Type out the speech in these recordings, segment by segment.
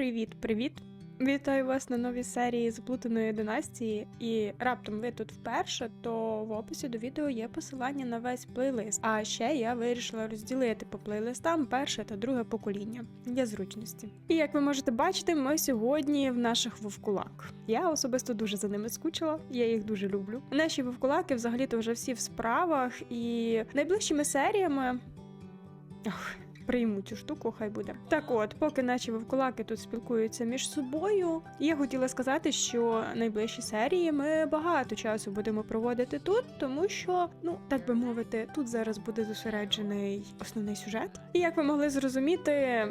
Привіт-привіт! Вітаю вас на новій серії Заплутаної династії. І раптом ви тут вперше, то в описі до відео є посилання на весь плейлист. А ще я вирішила розділити по плейлистам перше та друге покоління для зручності. І як ви можете бачити, ми сьогодні в наших вовкулак. Я особисто дуже за ними скучила, я їх дуже люблю. Наші вовкулаки взагалі-то вже всі в справах, і найближчими серіями. Ох, прийму цю штуку, хай буде. Так от, поки наші вовкулаки тут спілкуються між собою, я хотіла сказати, що найближчі серії ми багато часу будемо проводити тут, тому що, ну так би мовити, тут зараз буде зосереджений основний сюжет. І як ви могли зрозуміти.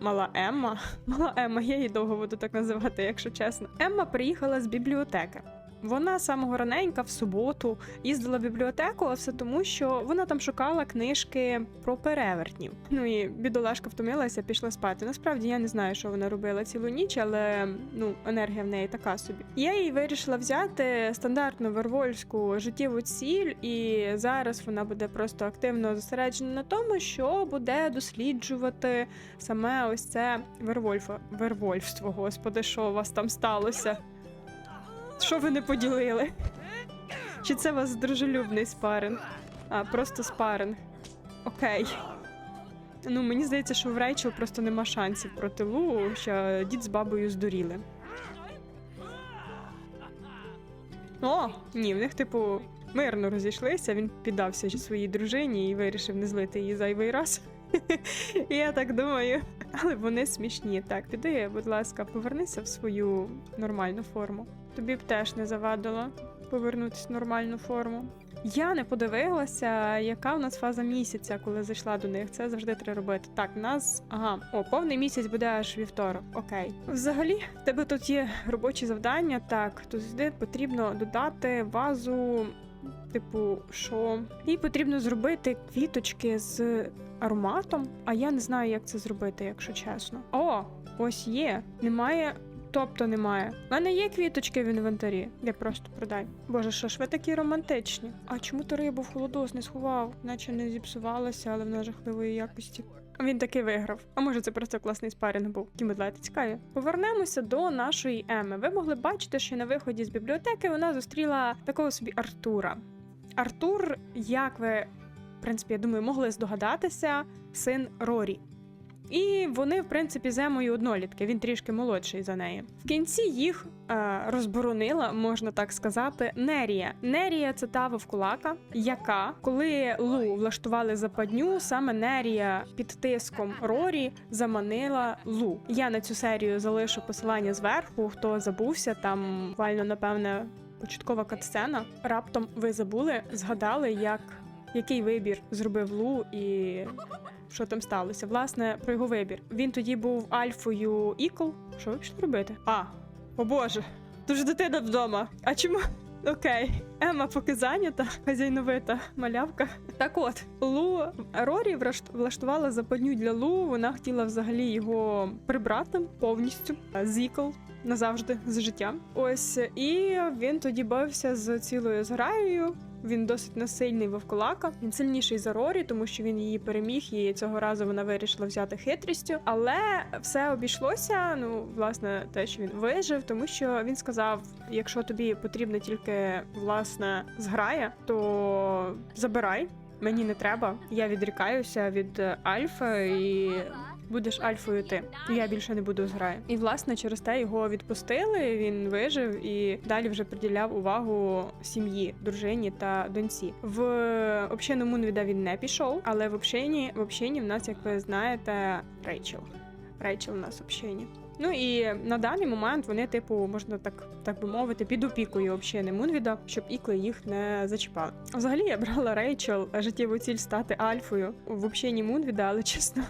Мала Емма, мала Емма, я її довго буду так називати, якщо чесно. Емма приїхала з бібліотеки. Вона самого раненька в суботу їздила в бібліотеку, а все тому, що вона там шукала книжки про перевертнів. Ну і бідолашка втомилася, пішла спати. Насправді я не знаю, що вона робила цілу ніч, але ну енергія в неї така собі. Я їй вирішила взяти стандартну вервольську життєву ціль, і зараз вона буде просто активно зосереджена на тому, що буде досліджувати саме ось це вервольфа. Вервольфство, господи, що у вас там сталося? Що ви не поділили? Чи це у вас дружелюбний спаринг? А, просто спаринг. Окей. Ну, мені здається, що в Рейчел просто нема шансів проти Лу, що дід з бабою здуріли. О, ні, в них, типу, мирно розійшлися. Він піддався своїй дружині і вирішив не злити її зайвий раз. Я так думаю. Але вони смішні. Так, піди, будь ласка, повернися в свою нормальну форму. Тобі б теж не завадило повернутися в нормальну форму. Я не подивилася, яка в нас фаза місяця, коли зайшла до них. Це завжди треба робити. Так, нас ага, о, повний місяць буде аж вівторок. Окей. Взагалі, в тебе тут є робочі завдання. Так, тут сюди потрібно додати вазу, типу, що їй потрібно зробити квіточки з ароматом. А я не знаю, як це зробити, якщо чесно. О, ось є. Немає. Тобто немає. У мене є квіточки в інвентарі. Я просто продай. Боже, що ж ви такі романтичні? А чому ти рибу в холодос не сховав? Наче не зіпсувалася, але вона жахливої якості. Він таки виграв. А може, це просто класний спарінг був. Кімедлети цікаві. Повернемося до нашої Еми. Ви могли бачити, що на виході з бібліотеки вона зустріла такого собі Артура. Артур, як ви, в принципі, я думаю, могли здогадатися, син Рорі. І вони, в принципі, з Емою однолітки, він трішки молодший за неї. В кінці їх е, розборонила, можна так сказати, Нерія. Нерія це та вовкулака, яка, коли Лу влаштували западню, саме Нерія під тиском Рорі заманила Лу. Я на цю серію залишу посилання зверху. Хто забувся, там буквально, напевне, початкова катсцена. Раптом ви забули, згадали, як який вибір зробив Лу і що там сталося. Власне, про його вибір. Він тоді був альфою Ікл. Що ви пішли робити? А, о боже, дуже дитина вдома. А чому? Окей, Ема поки зайнята, хазяйновита малявка. Так от, Лу Рорі влаштувала западню для Лу. Вона хотіла взагалі його прибрати повністю з Ікл назавжди з життя. Ось і він тоді бавився з цілою зграєю. Він досить насильний вовкулака. Він сильніший за Рорі, тому що він її переміг, і цього разу вона вирішила взяти хитрістю. Але все обійшлося. Ну, власне, те, що він вижив, тому що він сказав: якщо тобі потрібна тільки власне зграя, то забирай. Мені не треба. Я відрікаюся від Альфа і будеш альфою ти. Я більше не буду зграю. І власне через те його відпустили. Він вижив і далі вже приділяв увагу сім'ї, дружині та доньці. В общину Мунвіда він не пішов, але в общині, в общині в нас, як ви знаєте, Рейчел. Рейчел у нас в общині. Ну і на даний момент вони, типу, можна так так би мовити, під опікою общини Мунвіда, щоб ікли їх не зачіпали. Взагалі я брала Рейчел життєву ціль стати альфою в общині Мунвіда, але чесно.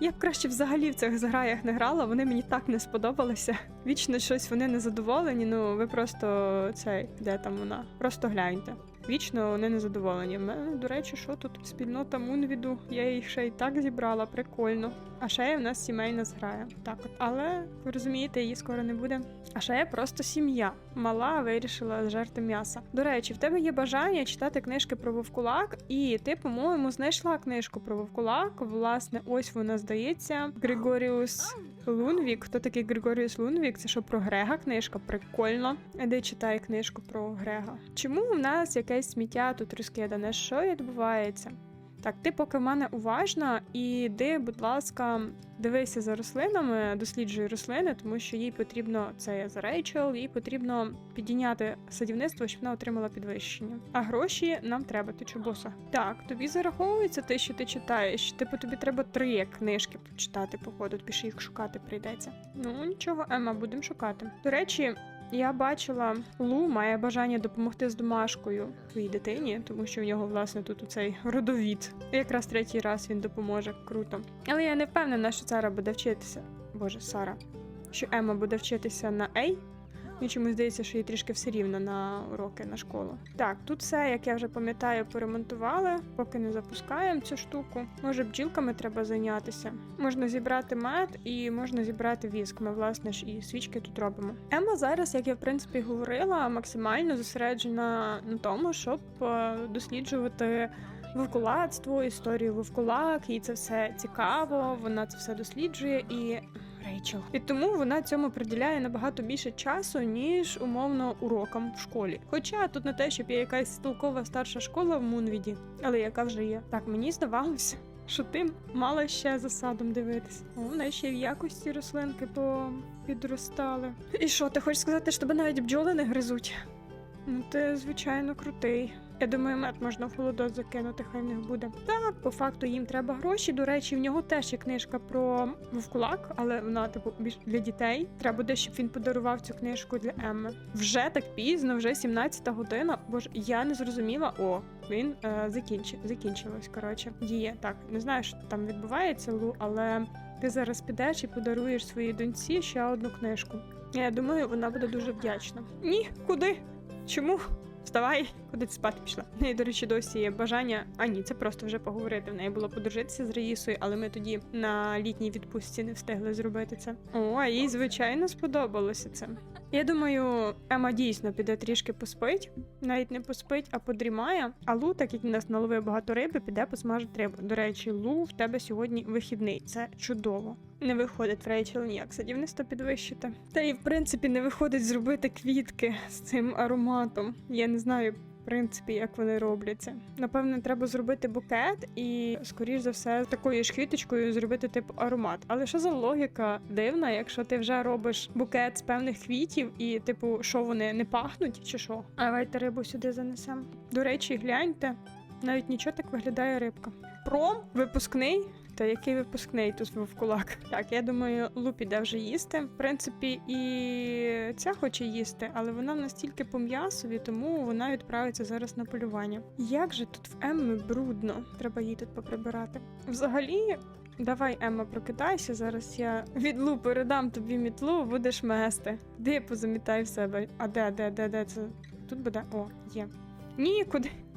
Я б краще взагалі в цих зграях не грала, вони мені так не сподобалися. Вічно щось вони не задоволені. Ну ви просто цей, де там вона? Просто гляньте. Вічно вони не задоволені. В мене, до речі, що тут спільнота Мунвіду? Я їх ще й так зібрала, прикольно. А ще в нас сімейна зграя. Так от. Але ви розумієте, її скоро не буде. А ще є просто сім'я. Мала вирішила зжерти м'яса. До речі, в тебе є бажання читати книжки про вовкулак, і ти, по-моєму, знайшла книжку про вовкулак. Власне, ось вона здається. Григоріус Лунвік. Хто такий Григоріус Лунвік? Це що про Грега книжка? Прикольно. Де читає книжку про Грега? Чому в нас якесь сміття тут розкидане? Що відбувається? Так, ти поки в мене уважна, і йди, будь ласка, дивися за рослинами, досліджуй рослини, тому що їй потрібно це я за Рейчел, їй потрібно підійняти садівництво, щоб вона отримала підвищення. А гроші нам треба, ти чобоса. Так, тобі зараховується те, що ти читаєш. Типу, тобі треба три книжки почитати, походу, ще їх шукати прийдеться. Ну нічого, Ема, будемо шукати. До речі. Я бачила, Лу має бажання допомогти з домашкою своїй дитині, тому що в нього, власне, тут у цей родовід. Якраз третій раз він допоможе. Круто. Але я не впевнена, що Сара буде вчитися. Боже, Сара. Що Ема буде вчитися на Ей. Мені чомусь здається, що їй трішки все рівно на уроки на школу. Так, тут все, як я вже пам'ятаю, поремонтували, поки не запускаємо цю штуку. Може, бджілками треба зайнятися. Можна зібрати мед і можна зібрати віск. Ми, власне ж, і свічки тут робимо. Ема зараз, як я в принципі говорила, максимально зосереджена на тому, щоб е, досліджувати. Вовкулацтво, історію вовкулак, їй це все цікаво, вона це все досліджує і Рейчел. І тому вона цьому приділяє набагато більше часу, ніж умовно урокам в школі. Хоча тут не те, щоб є якась толкова старша школа в Мунвіді, але яка вже є. Так мені здавалося. Що ти мала ще за садом дивитись? Вона ще в якості рослинки по підростали. І що, ти хочеш сказати, що тебе навіть бджоли не гризуть? Ну, ти, звичайно, крутий. Я думаю, мед можна в холодок закинути, хай в них буде. Так, по факту їм треба гроші. До речі, в нього теж є книжка про вовкулак, але вона, типу, більш для дітей. Треба буде, щоб він подарував цю книжку для Емми. Вже так пізно, вже 17 година. Боже, я не зрозуміла. О, він е, закінчив. Закінчилось. Коротше, діє. Так, не знаю, що там відбувається, Лу, але ти зараз підеш і подаруєш своїй доньці ще одну книжку. Я думаю, вона буде дуже вдячна. Ні, куди? Чому? Вставай, куди ти спати пішла. В неї, до речі, досі є бажання. А ні, це просто вже поговорити. В неї було подружитися з Раїсою, але ми тоді на літній відпустці не встигли зробити це. О, а їй звичайно сподобалося це. Я думаю, Ема дійсно піде трішки поспить, навіть не поспить, а подрімає. А Лу, так як нас наловив багато риби, піде посмажить рибу. До речі, Лу, в тебе сьогодні вихідний. Це чудово. Не виходить в Рейчел ніяк садівництво підвищити. Та і в принципі не виходить зробити квітки з цим ароматом. Я не знаю. В принципі, як вони робляться. Напевно, треба зробити букет і, скоріш за все, такою ж квіточкою зробити типу аромат. Але що за логіка дивна, якщо ти вже робиш букет з певних квітів, і, типу, що вони не пахнуть, чи що? А Давайте рибу сюди занесемо. До речі, гляньте, навіть нічого так виглядає рибка. Пром випускний. Та який випускний тут в кулак? Так, я думаю, Лу піде вже їсти. В принципі, і ця хоче їсти, але вона настільки по м'ясові, тому вона відправиться зараз на полювання. Як же тут в Емми брудно? Треба їй тут поприбирати. Взагалі. Давай, Емма, прокидайся. Зараз я від Лу передам тобі мітлу, будеш мести. Де позамітай в себе? А де, де, де, де це? Тут буде? О, є. Ні,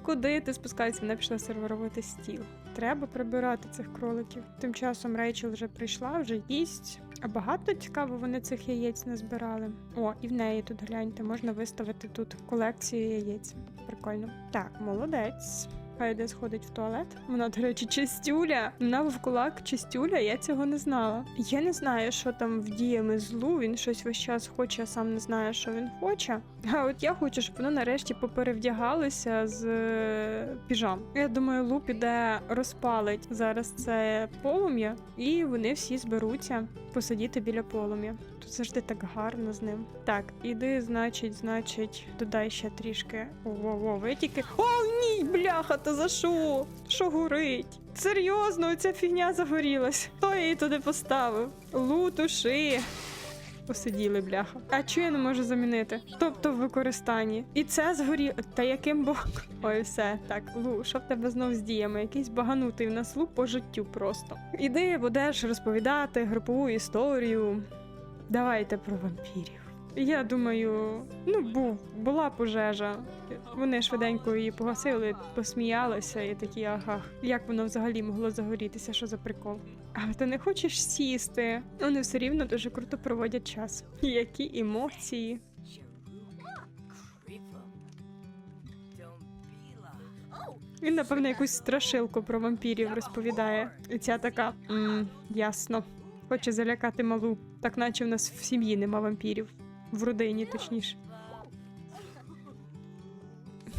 куди? Ти спускається? Вона пішла сервірувати стіл. Треба прибирати цих кроликів. Тим часом Рейчел вже прийшла, вже їсть. А багато цікаво, вони цих яєць назбирали. О, і в неї тут гляньте, можна виставити тут колекцію яєць. Прикольно. Так, молодець. Хай йде сходить в туалет. Вона, до речі, чистюля. Вона в кулак чистюля, я цього не знала. Я не знаю, що там вдіями злу. Він щось весь час хоче, а сам не знає, що він хоче. А от я хочу, щоб воно нарешті поперевдягалося з е, піжам. Я думаю, Лу піде розпалить зараз це полум'я, і вони всі зберуться посидіти біля полум'я. Завжди так гарно з ним. Так, іди, значить, значить, додай ще трішки. Ого, ви тільки. О, ні, бляха, та за що? Що горить? Серйозно, ця фігня загорілась. Хто її туди поставив? Лу, туши. Посиділи, бляха. А чого я не можу замінити? Тобто в використанні. І це згоріло. Та яким боком? Ой, все. Так, Лу, що в тебе знов з діями? Якийсь баганутий в нас лу по життю просто. Іди, будеш розповідати групову історію. Давайте про вампірів. Я думаю, ну був, була пожежа. Вони швиденько її погасили, посміялися і такі, ага, як воно взагалі могло загорітися, що за прикол. Але ти не хочеш сісти. Вони все рівно дуже круто проводять час. Які емоції. Він, напевно, якусь страшилку про вампірів розповідає. І ця така ясно. Хоче залякати малу, так наче в нас в сім'ї нема вампірів. В родині, точніше.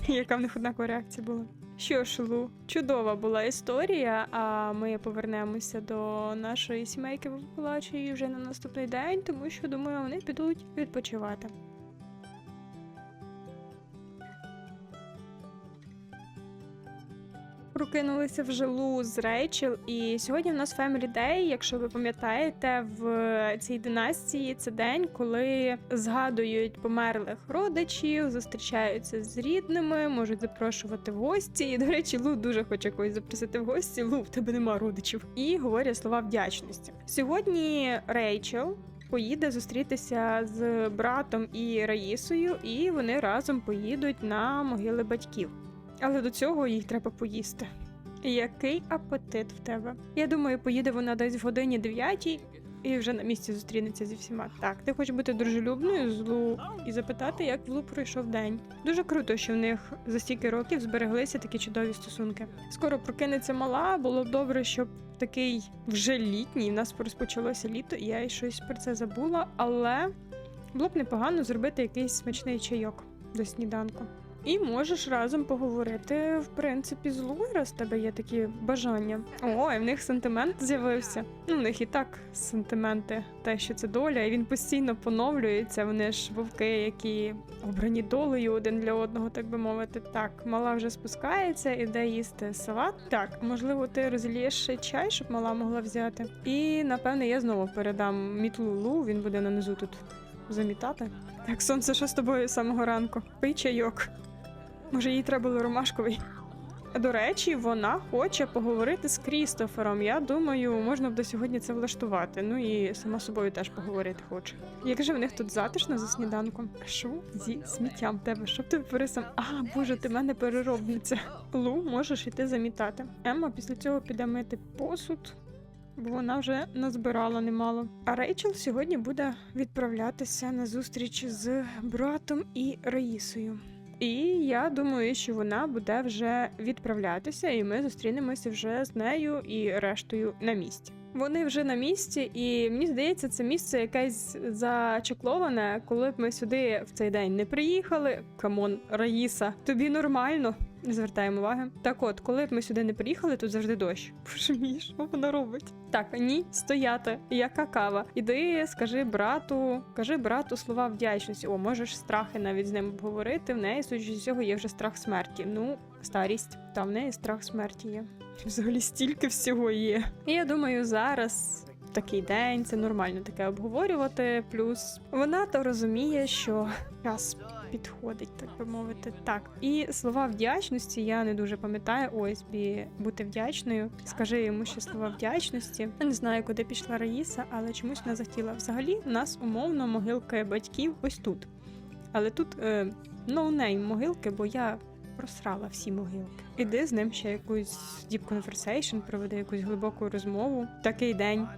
Яка в них однакова реакція була? Що ж, Лу, чудова була історія, а ми повернемося до нашої сімейки Вовкулачої вже на наступний день, тому що думаю, вони підуть відпочивати. Прокинулися в жилу з Рейчел, і сьогодні в нас Family Day, якщо ви пам'ятаєте, в цій династії це день, коли згадують померлих родичів, зустрічаються з рідними, можуть запрошувати в гості. І, до речі, Лу дуже хоче когось запросити в гості. Лу, в тебе нема родичів. І говорять слова вдячності. Сьогодні Рейчел. Поїде зустрітися з братом і Раїсою, і вони разом поїдуть на могили батьків. Але до цього їй треба поїсти. Який апетит в тебе? Я думаю, поїде вона десь в годині 9 і вже на місці зустрінеться зі всіма. Так, ти хочеш бути дружелюбною з Лу і запитати, як в Лу пройшов день. Дуже круто, що в них за стільки років збереглися такі чудові стосунки. Скоро прокинеться мала, було б добре, щоб такий вже літній. В нас розпочалося літо, і я й щось про це забула, але було б непогано зробити якийсь смачний чайок до сніданку. І можеш разом поговорити, в принципі, з Луї, раз тебе є такі бажання. О, в них сентимент з'явився. Ну, в них і так сентименти, те, що це доля, і він постійно поновлюється. Вони ж вовки, які обрані долею один для одного, так би мовити. Так, мала вже спускається, іде їсти салат. Так, можливо, ти розлієш чай, щоб мала могла взяти. І напевне я знову передам мітлу Лу, він буде нанизу тут замітати. Так, сонце, що з тобою самого ранку? Пий чайок. Може, їй треба було ромашковий. До речі, вона хоче поговорити з Крістофером. Я думаю, можна б до сьогодні це влаштувати. Ну і сама собою теж поговорити хоче. Як же в них тут затишно за сніданком? Що зі сміттям тебе? Що ти пересам? А, боже, ти мене переробниця. Лу, можеш іти замітати. Емма після цього піде мити посуд. Бо вона вже назбирала немало. А Рейчел сьогодні буде відправлятися на зустріч з братом і Раїсою. І я думаю, що вона буде вже відправлятися, і ми зустрінемося вже з нею і рештою на місці. Вони вже на місці, і мені здається, це місце якесь зачекловане. Коли б ми сюди в цей день не приїхали. Камон, Раїса, тобі нормально. Не звертаємо уваги. Так от, коли б ми сюди не приїхали, тут завжди дощ. Боже мій, що вона робить? Так, ні, стояти. Яка кава? Іди, скажи брату, кажи брату слова вдячності. О, можеш страхи навіть з ним обговорити. В неї, судячи з цього, є вже страх смерті. Ну, старість. Та в неї страх смерті є. Взагалі стільки всього є. І я думаю, зараз. Такий день, це нормально таке обговорювати. Плюс вона то розуміє, що час підходить, так би мовити. Так, і слова вдячності я не дуже пам'ятаю. Ось бі бути вдячною. Скажи йому ще слова вдячності. Я не знаю, куди пішла Раїса, але чомусь не захотіла. Взагалі, в нас умовно могилка батьків ось тут. Але тут ноунейм могилки, бо я просрала всі могилки. Іди з ним ще якусь deep conversation, проведи якусь глибоку розмову. Такий день,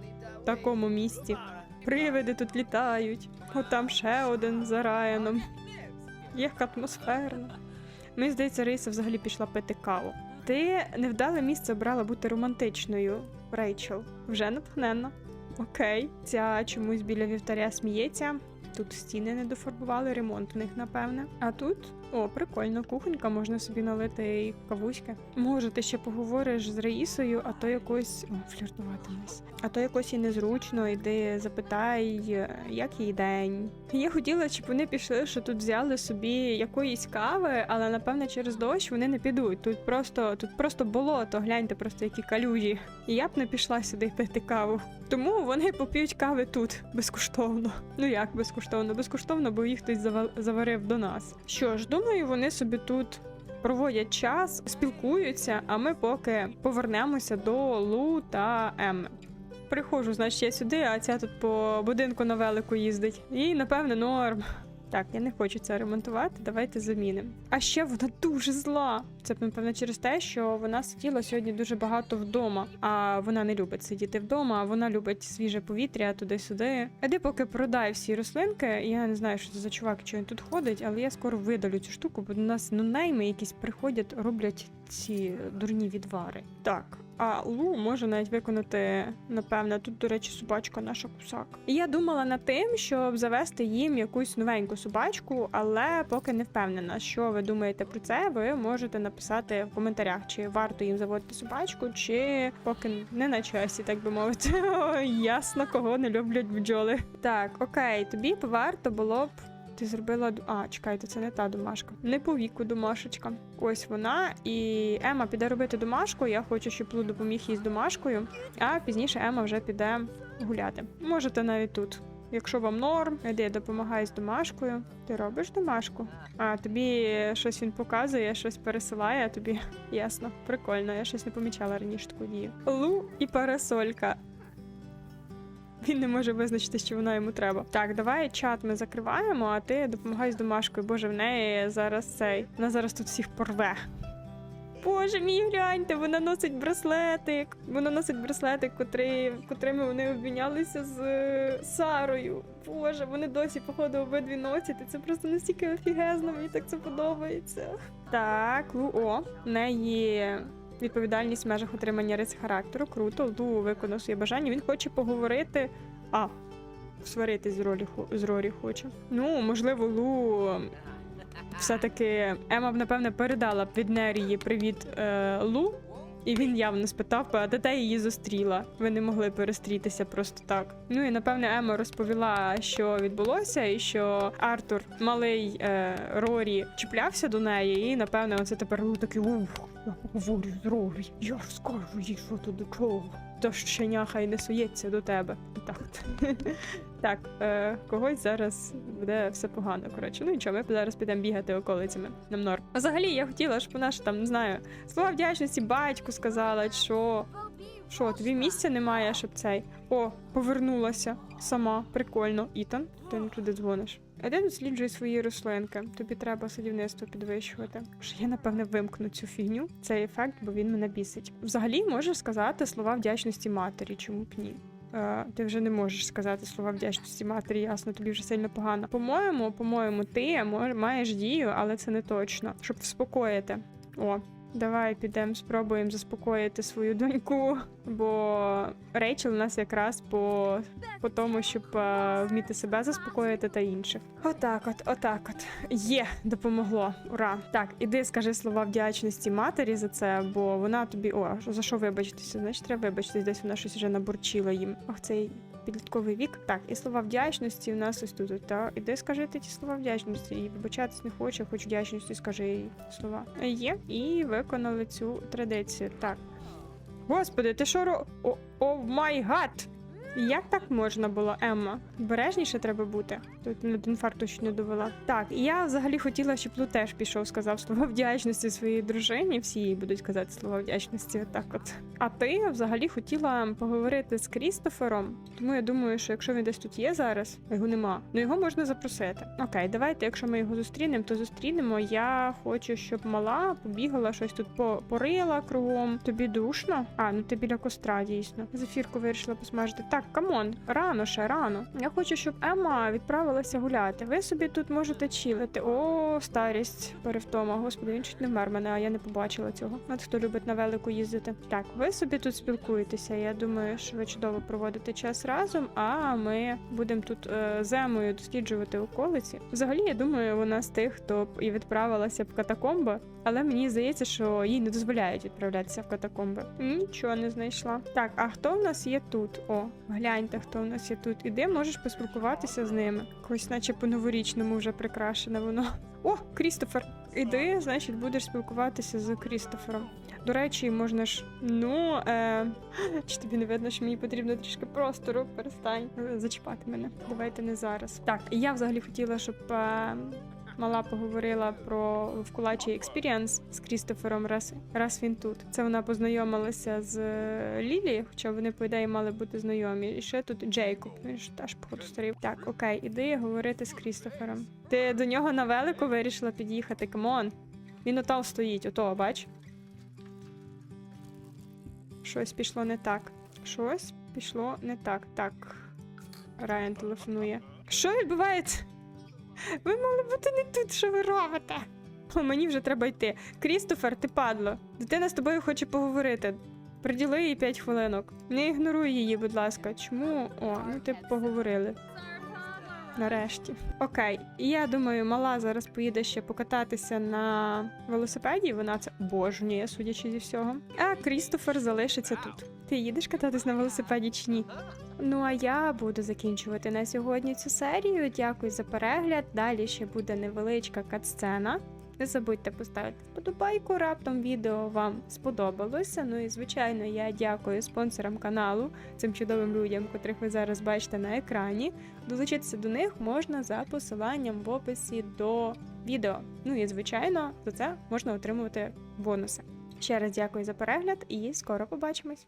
в такому місті. Привиди тут літають. От там ще один за Раяном. Як атмосферно. Мені здається, Рейса взагалі пішла пити каву. Ти невдале місце обрала бути романтичною, Рейчел. Вже натхненно. Окей, ця чомусь біля вівтаря сміється. Тут стіни не дофарбували, ремонт у них, напевне. А тут о, прикольно, кухонька, можна собі налити і кавуськи. Може, ти ще поговориш з Раїсою, а то якось о, фліртуватимось. А то якось і незручно, іди запитай, як їй день. Я хотіла, щоб вони пішли, що тут взяли собі якоїсь кави, але напевне через дощ вони не підуть. Тут просто тут просто болото, гляньте, просто які калюжі. І я б не пішла сюди пити каву. Тому вони поп'ють кави тут безкоштовно. Ну як безкоштовно? Безкоштовно, бо їх хтось зава- заварив до нас. Що ж, думаю, вони собі тут. Проводять час, спілкуються, а ми поки повернемося до Лу та Емми. приходжу, значить я сюди, а ця тут по будинку на велику їздить. І напевне норм. Так, я не хочу це ремонтувати, давайте замінимо. А ще вона дуже зла. Це напевно через те, що вона сиділа сьогодні дуже багато вдома, а вона не любить сидіти вдома, а вона любить свіже повітря туди-сюди. Іди поки продай всі рослинки. Я не знаю, що це за чувак, що він тут ходить, але я скоро видалю цю штуку, бо до нас ну найми якісь приходять, роблять ці дурні відвари. Так. А Лу може навіть виконати, напевне, тут, до речі, собачка наша кусак. І я думала над тим, щоб завести їм якусь новеньку собачку, але поки не впевнена, що ви думаєте про це, ви можете написати в коментарях, чи варто їм заводити собачку, чи поки не на часі, так би мовити. Ясно, кого не люблять бджоли. Так, окей, тобі варто було б. Ти зробила А, чекайте, це не та домашка. Не по віку домашечка. Ось вона. І Ема піде робити домашку. Я хочу, щоб Лу допоміг їй з домашкою. А пізніше Ема вже піде гуляти. Можете навіть тут. Якщо вам норм, іди допомагай з домашкою. Ти робиш домашку? А тобі щось він показує, щось пересилає, тобі ясно, прикольно. Я щось не помічала раніше таку дію. Лу і парасолька. Він не може визначити, що вона йому треба. Так, давай чат ми закриваємо, а ти допомагай з домашкою. Боже, в неї зараз цей. Вона зараз тут всіх порве. Боже мій, гляньте, вона носить браслетик. Вона носить браслетик, котрий, котрими вони обмінялися з е, Сарою. Боже, вони досі, походу, обидві носять. І це просто настільки офігезно, мені так це подобається. Так, Лу, о, в неї відповідальність в межах отримання рис характеру. Круто, Лу виконав своє бажання. Він хоче поговорити. А, сваритись з Ролі з Рорі хоче. Ну, можливо, Лу. Все-таки Ема б, напевне, передала від Нерії привіт е, Лу, і він явно спитав, а де ти її зустріла. Ви не могли перестрітися просто так. Ну і напевне Ема розповіла, що відбулося, і що Артур, малий е, Рорі, чіплявся до неї, і напевне, оце тепер Лу такий ух, я поговорю з я розкажу їй, що тут до чого. То щеня хай не сується до тебе. Так. Так, е, когось зараз буде все погано. Коротше, ну нічого, ми зараз підемо бігати околицями. Нам норм. Взагалі я хотіла, щоб вона ж там не знаю, слова вдячності батьку сказала, що. Що, тобі місця немає, щоб цей. О, повернулася сама. Прикольно. Ітан, ти не туди дзвониш. Іди досліджуй свої рослинки. Тобі треба садівництво підвищувати. Що я напевне вимкну цю фігню, цей ефект, бо він мене бісить. Взагалі можеш сказати слова вдячності матері, чому б ні. Е, ти вже не можеш сказати слова вдячності матері, ясно, тобі вже сильно погано. По-моєму, по-моєму, ти маєш дію, але це не точно. Щоб вспокоїти. О, давай підемо, спробуємо заспокоїти свою доньку. Бо Рейчел у нас якраз по, по тому, щоб е, вміти себе заспокоїти та інших. Отак, от, отак, от. Є, допомогло. Ура! Так, іди скажи слова вдячності матері за це, бо вона тобі. О, за що вибачитися? Значить, треба вибачитись, десь вона щось вже набурчила їм. Ох, цей підлітковий вік. Так, і слова вдячності у нас ось тут. Та іди скажи ти ті слова вдячності. І вибачатись не хоче, хоч вдячності скажи їй слова. Є, і виконали цю традицію. Так. Господи, ти що ро. О, май гад! Як так можна було, Емма? Бережніше треба бути. Тут до інфаркту ще не довела. Так, і я взагалі хотіла, щоб Лу теж пішов, сказав слова вдячності своїй дружині. Всі їй будуть казати слова вдячності. Отак от. А ти взагалі хотіла поговорити з Крістофером. Тому я думаю, що якщо він десь тут є зараз, його нема, ну його можна запросити. Окей, давайте, якщо ми його зустрінемо, то зустрінемо. Я хочу, щоб мала побігала щось тут по- порила кругом. Тобі душно? А, ну ти біля костра, дійсно. Зефірку вирішила посмажити. Так, камон, рано ще, рано. Я хочу, щоб Емма відправилася гуляти. Ви собі тут можете чилити. О, старість, перевтома. Господи, він чуть не вмер мене, а я не побачила цього. От хто любить на велику їздити. Так, ви собі тут спілкуєтеся. Я думаю, що ви чудово проводите час разом, а ми будемо тут е, з Емою досліджувати околиці. Взагалі, я думаю, вона з тих, хто б і відправилася в катакомби, але мені здається, що їй не дозволяють відправлятися в катакомби. Нічого не знайшла. Так, а хто в нас є тут? О, гляньте, хто в нас є тут. Іди, можеш поспілкуватися з ними. Якось, наче по новорічному вже прикрашене воно. О, Крістофер! Іди, значить, будеш спілкуватися з Крістофером. До речі, можна ж. Ну, е... чи тобі не видно, що мені потрібно трішки простору? Перестань зачіпати мене. Давайте не зараз. Так, я взагалі хотіла, щоб. Е... мала поговорила про вкулачий експіріанс з Крістофером, раз, раз він тут. Це вона познайомилася з е, Лілі, хоча вони, по ідеї, мали бути знайомі. І ще тут Джейкоб. Він ж теж походу старий. Так, окей, іди говорити з Крістофером. Ти до нього на велику вирішила під'їхати. Камон. Він отам стоїть, ото, бач. Щось пішло не так. Щось пішло не так. Так. Райан телефонує. Що відбувається? Ви мали бути не тут, що ви робите? О, мені вже треба йти. Крістофер, ти падло. Дитина з тобою хоче поговорити. Приділи їй 5 хвилинок. Не ігноруй її, будь ласка. Чому? О, ну ти поговорили. Нарешті. Окей, і я думаю, мала зараз поїде ще покататися на велосипеді. Вона це обожнює, судячи зі всього. А Крістофер залишиться тут. Ти їдеш кататись на велосипеді чи ні? Ну а я буду закінчувати на сьогодні цю серію. Дякую за перегляд. Далі ще буде невеличка катсцена. Не забудьте поставити вподобайку, раптом відео вам сподобалося. Ну і звичайно, я дякую спонсорам каналу, цим чудовим людям, котрих ви зараз бачите на екрані. Долучитися до них можна за посиланням в описі до відео. Ну і звичайно, за це можна отримувати бонуси. Ще раз дякую за перегляд і скоро побачимось!